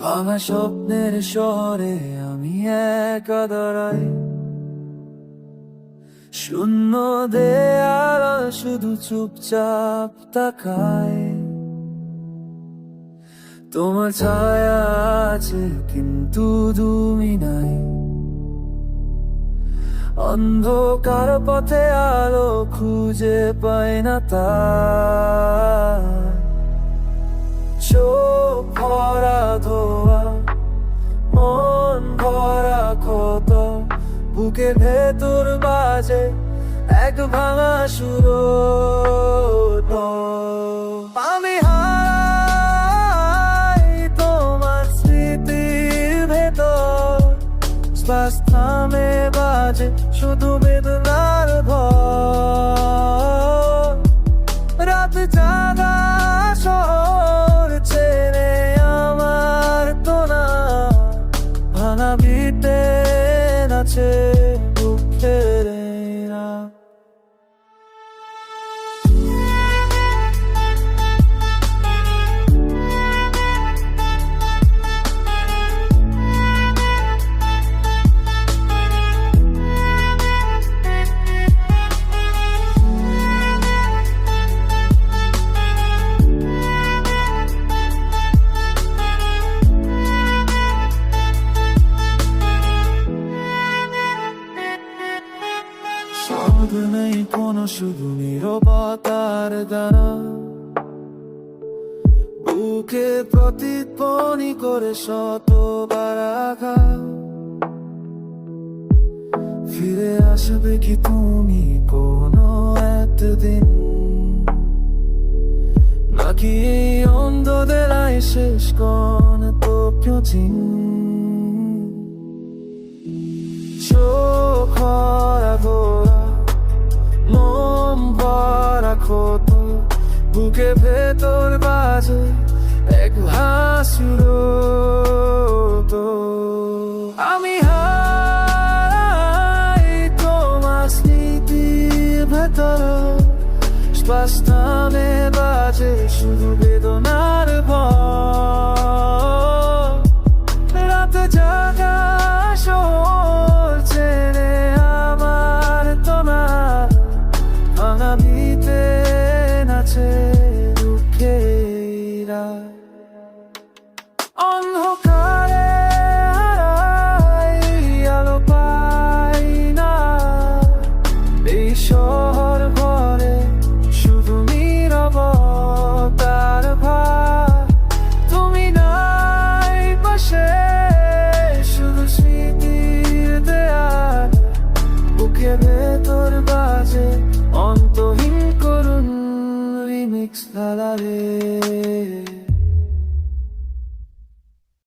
ভাঙা স্বপ্নের শহরে আমি একা দাঁড়াই। শূন্য দেয়াল শুধু চুপচাপ তাকায় তোমার ছায়া আছে কিন্তু তুমি নাই। অন্ধকার পথে আলো খুঁজে পায় না তার বুকের ভেতর বাজে এক ভাঙা সুর আমি হাই তোমার স্মৃতির ভেতর। শ্বাস বাজে শুধু বেদনার ভয় নেই, কোনো শুধু নিরবতার দ্বারা। বুকে প্রতিধ্বনি করে শতবার আঘাত। ফিরে আসবে কি তুমি কোনো একদিন? নাকি এই অন্ধদেরাই শেষ কোন তো প্যচিন ক্ষত বুকে ভেতর বাজে এক হাসুর আমি হাই তোমার স্মৃতির ভেতর। থামে বাজে শুধু বেদনার ভয় অন্ধকারে আলো পাই না। এই শহর ঘরে শুধু নীরবতার ভার। তুমি নাই পাশে, শুধু স্মৃতির দেয়াল। বুকে ভেতর বাজে অন্তহীন করুন রিমিক্স খেলা রে